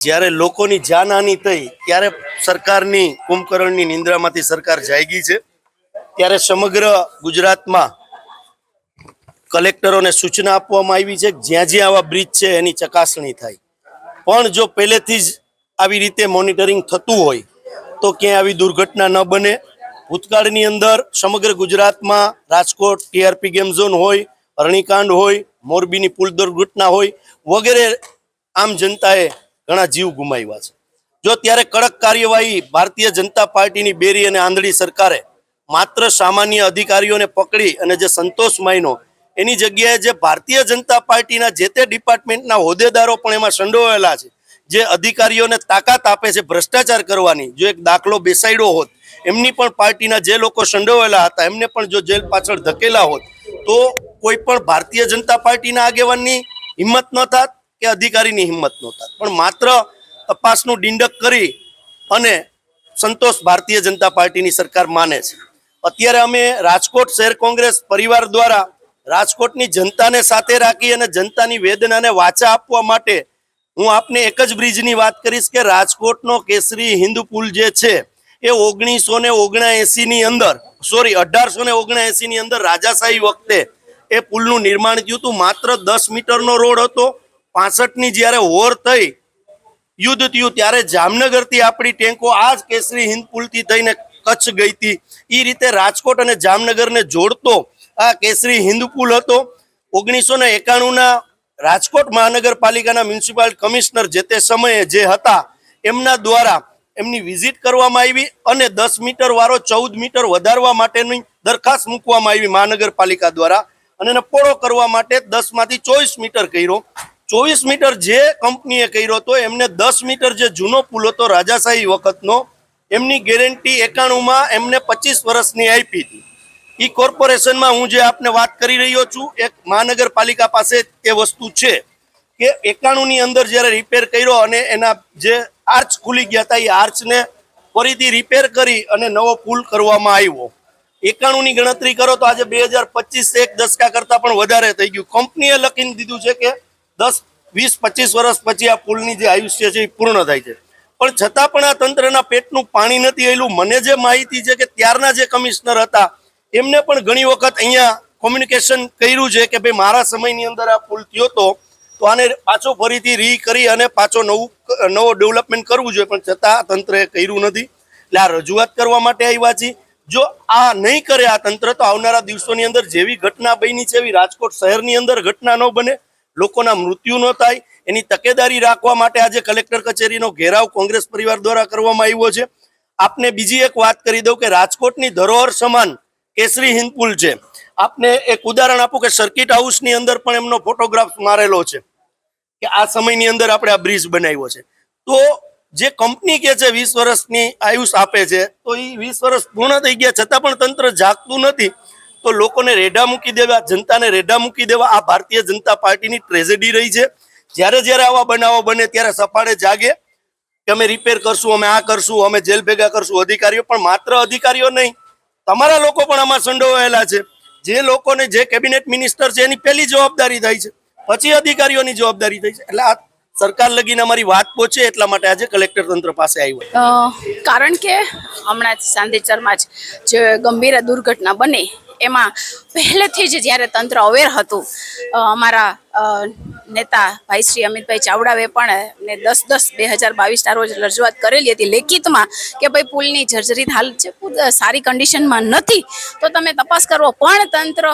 જ્યારે લોકોની જાનહાની થઈ, ત્યારે સરકારની કુંભકર્ણની નિંદ્રામાંથી સરકાર જાગી છે. ત્યારે સમગ્ર ગુજરાતમાં કલેક્ટરોને સૂચના આપવામાં આવી છે જ્યાં જ્યાં આવા બ્રિજ છે, એની ચકાસણી થાય. પણ જો પહેલેથી જ આવી રીતે મોનિટરિંગ થતું હોય, તો ક્યાંય આવી દુર્ઘટના ન બને. ભૂતકાળની અંદર સમગ્ર ગુજરાતમાં રાજકોટ, ટીઆરપી ગેમ ઝોન હોય, અરણીકાંડ હોય, મોરબીની પુલ દુર્ઘટના હોય, વગેરે આમ જનતાએ ઘણા જીવ ગુમાવ્યા છે. જો ત્યારે કડક કાર્યવાહી ભારતીય જનતા પાર્ટીની બેરી અને આંધળી સરકારે માત્ર સામાન્ય અધિકારીઓને પકડી અને જે સંતોષ માયનો, એની જગ્યાએ જે ભારતીય જનતા પાર્ટીના જે તે ડિપાર્ટમેન્ટના હોદ્દેદારો પણ એમાં સંડોવાયેલા છે, જે અધિકારીઓને તાકાત આપે છે ભ્રષ્ટાચાર કરવાની, જો એક દાખલો બેસાડ્યો હોત, એમની પણ પાર્ટીના જે લોકો સંડોવાયેલા હતા, એમને પણ જો જેલ પાછળ ધકેલા હોત, તો કોઈ પણ ભારતીય જનતા પાર્ટીના આગેવાનની હિંમત ન થાત કે અધિકારીની હિંમત નહોતા. પણ માત્ર તપાસનું ડિંડક કરી અને સંતોષ ભારતીય જનતા પાર્ટીની સરકાર માને છે. અત્યારે અમે રાજકોટ શહેર કોંગ્રેસ પરિવાર દ્વારા રાજકોટની જનતાને સાથે રાખી અને જનતાની વેદનાને વાચા આપવા માટે હું આપને એક જ બ્રિજની વાત કરીશ કે રાજકોટનો કેસરી હિન્દુ પુલ જે છે, એ ઓગણીસો ને ઓગણએસી ની અંદર, સોરી, અઢારસો ને ઓગણએસી ની અંદર રાજાશાહી વખતે એ પુલનું નિર્માણ થયું હતું. માત્ર દસ મીટરનો રોડ હતો. પાસઠની જ્યારે વોર થઈ, યુદ્ધ થયું ત્યારે જામનગરથી આપણી ટેન્કો આ જ કેસરી હિન્દ પુલથી થઈને કચ્છ ગઈ હતી એ રીતે રાજકોટ અને જામનગરને જોડતો આ કેસરી હિન્દ પુલ હતો. ઓગણીસો ને એકાણુંના રાજકોટ મહાનગરપાલિકાના મ્યુનિસિપલ કમિશનર જે તે સમયે જે હતા, એમના દ્વારા એમની વિઝિટ કરવામાં આવી અને દસ મીટર વાળો ચૌદ મીટર વધારવા માટેની દરખાસ્ત મૂકવામાં આવી મહાનગરપાલિકા દ્વારા. અને એને પોળો કરવા માટે દસમાંથી ચોવીસ મીટર કર્યો. ચોવીસ મીટર જે કંપનીએ કર્યો હતો, એમને દસ મીટર જે જૂનો પુલ હતો, રાજાશાહી વખતનો, એમની ગેરંટી એકાણુંમાં એમને પચીસ વર્ષની આપી હતી. એ કોર્પોરેશનમાં હું જે આપને વાત કરી રહ્યો છું, એક મહાનગરપાલિકા પાસે એ વસ્તુ છે કે એકાણુંની અંદર જ્યારે રિપેર કર્યો અને એના જે આર્ચ ખુલી ગયા હતા એ આર્ચને ફરીથી રિપેર કરી અને નવો પુલ કરવામાં આવ્યો. એકાણુંની ગણતરી કરો તો આજે બે હજાર પચીસ એક દસકા કરતાં પણ વધારે થઈ ગયું. કંપનીએ લખીને દીધું છે કે દસ, વીસ, પચીસ વર્ષ પછી આ પુલની જે આયુષ્ય છે એ પૂર્ણ થાય છે. પણ છતાં પણ આ તંત્રના પેટનું પાણી નથી આવેલું મને જે માહિતી છે કે ત્યારના જે કમિશનર હતા, એમને પણ ઘણી વખત અહીંયા કોમ્યુનિકેશન કર્યું છે કે ભાઈ મારા સમયની અંદર આ પુલ થયો હતો તો આને પાછો ફરીથી રી કરી અને પાછો નવું, નવો ડેવલપમેન્ટ કરવું જોઈએ. પણ છતાં આ તંત્રએ કર્યું નથી. એટલે આ રજૂઆત કરવા માટે આવ્યા છીએ. જો આ નહીં કરે આ તંત્ર, તો આવનારા દિવસોની અંદર જેવી ઘટના બની છે, એવી રાજકોટ શહેરની અંદર ઘટના ન બને. લોકોના મૃત્યુ ન થાય, એની તકેદારી રાખવા માટે આજે કલેક્ટર કચેરીનો ઘેરાવ કોંગ્રેસ પરિવાર દ્વારા કરવામાં આવ્યો છે. આપને બીજી એક વાત કરી દઉં કે રાજકોટની ધરોહર સમાન કેસરી હિન્દપુલ છે. આપને એક ઉદાહરણ આપું કે સર્કિટ હાઉસની અંદર પણ એમનો ફોટોગ્રાફ મારેલો છે કે આ સમયની અંદર આપણે આ બ્રિજ બનાવ્યો છે. તો જે કંપની કે છે વીસ વર્ષની આયુષ આપે છે, તો એ વીસ વર્ષ પૂર્ણ થઈ ગયા, છતાં પણ તંત્ર જાગતું નથી. તો લોકોને રેઢા મૂકી દેવા, જનતાને રેઢા મૂકી દેવા. આ ભારતીય જનતા પાર્ટીની ટ્રેજેડી રહી છે. જ્યારે જ્યારે આવા બનાવો બને ત્યારે સફાળે જાગે કે અમે રિપેર કરશું, અમે આ કરશું, અમે જેલ ભેગા કરશું. અધિકારીઓ પણ માત્ર અધિકારીઓ નહીં, તમારા લોકો પણ આમાં સંડોવાયેલા છે. જે લોકોને જે કેબિનેટ મિનિસ્ટર છે, એની પહેલી જવાબદારી થાય છે. પછી અધિકારીઓની જવાબદારી થાય છે. એટલે આ સરકાર લગીને અમારી વાત પહોંચે એટલા માટે આજે કલેક્ટર તંત્ર પાસે આવ્યું કારણ કે હમણાં જ સાંદેચરમાં જ જે ગંભીર દુર્ઘટના બની એમાં પહેલેથી જ જ્યારે તંત્ર અવેર હતું અમારા નેતા ભાઈ શ્રી અમિતભાઈ ચાવડાએ પણ ને દસ દસ બે હજાર બાવીસના રોજ રજૂઆત કરેલી હતી લેખિતમાં કે ભાઈ પુલની જર્જરિત હાલત છે સારી કન્ડિશનમાં નથી, તો તમે તપાસ કરવો પણ તંત્ર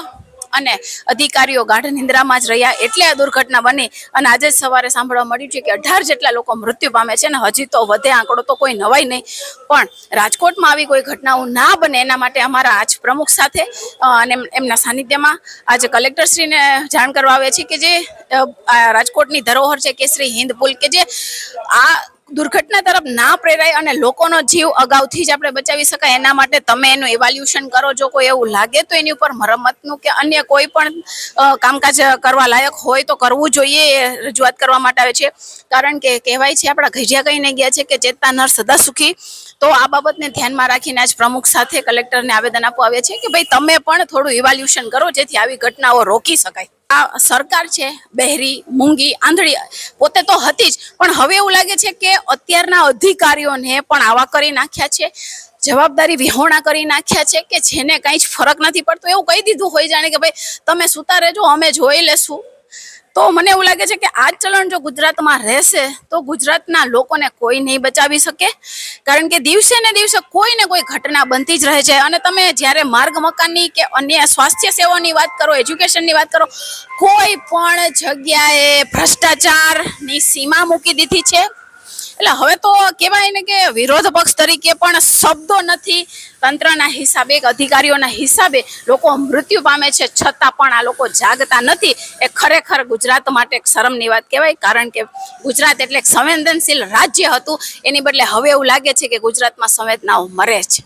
અને અધિકારીઓ ગાઢ નિંદ્રામાં જ રહ્યા એટલે આ દુર્ઘટના બની. અને આજે સવારે સાંભળવા મળ્યું છે કે અઢાર જેટલા લોકો મૃત્યુ પામે છે અને હજી તો વધે આંકડો તો કોઈ નવાય નહીં. પણ રાજકોટમાં આવી કોઈ ઘટનાઓ ના બને એના માટે અમારા આજ પ્રમુખ સાથે અને એમના સાનિધ્યમાં આજે કલેક્ટરશ્રીને જાણ કરવા આવે છે કે જે રાજકોટની ધરોહર છે કેસરી હિન્દ પુલ કે જે આ દુર્ઘટના તરફ ના પ્રેરાય અને લોકોનો જીવ અગાઉથી જ આપણે બચાવી શકાય. એના માટે તમે એનું ઇવાલ્યુશન કરો. જો કોઈ એવું લાગે તો એની ઉપર મરમ્મતનું કે અન્ય કોઈ પણ કામકાજ કરવા લાયક હોય તો કરવું જોઈએ રજૂઆત કરવા માટે આવે છે. કારણ કે કહેવાય છે આપણા ઘડિયા કહીને ગયા છે કે ચેતતા નર સદા સુખી. તો આ બાબતને ધ્યાનમાં રાખીને આજ પ્રમુખ સાથે કલેક્ટરને આવેદન આપવા આવે છે કે ભાઈ તમે પણ થોડું ઇવાલ્યુશન કરો જેથી આવી ઘટનાઓ રોકી શકાય. આ સરકાર છે, બહેરી, મૂંગી, આંધળી, પોતે તો હતી જ. પણ હવે એવું લાગે છે કે અત્યારના અધિકારીઓને પણ આવા કરી નાખ્યા છે, જવાબદારી વિહોણા કરી નાખ્યા છે કે જેને કાંઈ જ ફરક નથી પડતો. એવું કહી દીધું હોય જાણે કે ભાઈ, તમે સુતા રહેજો, અમે જોઈ લેશું. તો મને એવું લાગે છે કે આ ચલણ જો ગુજરાતમાં રહેશે, તો ગુજરાતના લોકોને કોઈ નહીં બચાવી શકે. કારણ કે દિવસે ને દિવસે કોઈ ને કોઈ ઘટના બનતી જ રહે છે. અને તમે જ્યારે માર્ગ મકાનની કે અન્ય સ્વાસ્થ્ય સેવાની વાત કરો, એજ્યુકેશનની વાત કરો, કોઈ પણ જગ્યાએ ભ્રષ્ટાચારની સીમા મૂકી દીધી છે. એટલે હવે તો કહેવાય ને કે વિરોધ પક્ષ તરીકે પણ શબ્દો નથી. તંત્રના હિસાબે કે અધિકારીઓના હિસાબે લોકો મૃત્યુ પામે છે છતાં પણ આ લોકો જાગતા નથી. એ ખરેખર ગુજરાત માટે એક શરમની વાત કહેવાય, કારણ કે ગુજરાત એટલે એક સંવેદનશીલ રાજ્ય હતું. એની બદલે હવે એવું લાગે છે કે ગુજરાતમાં સંવેદનાઓ મરે છે.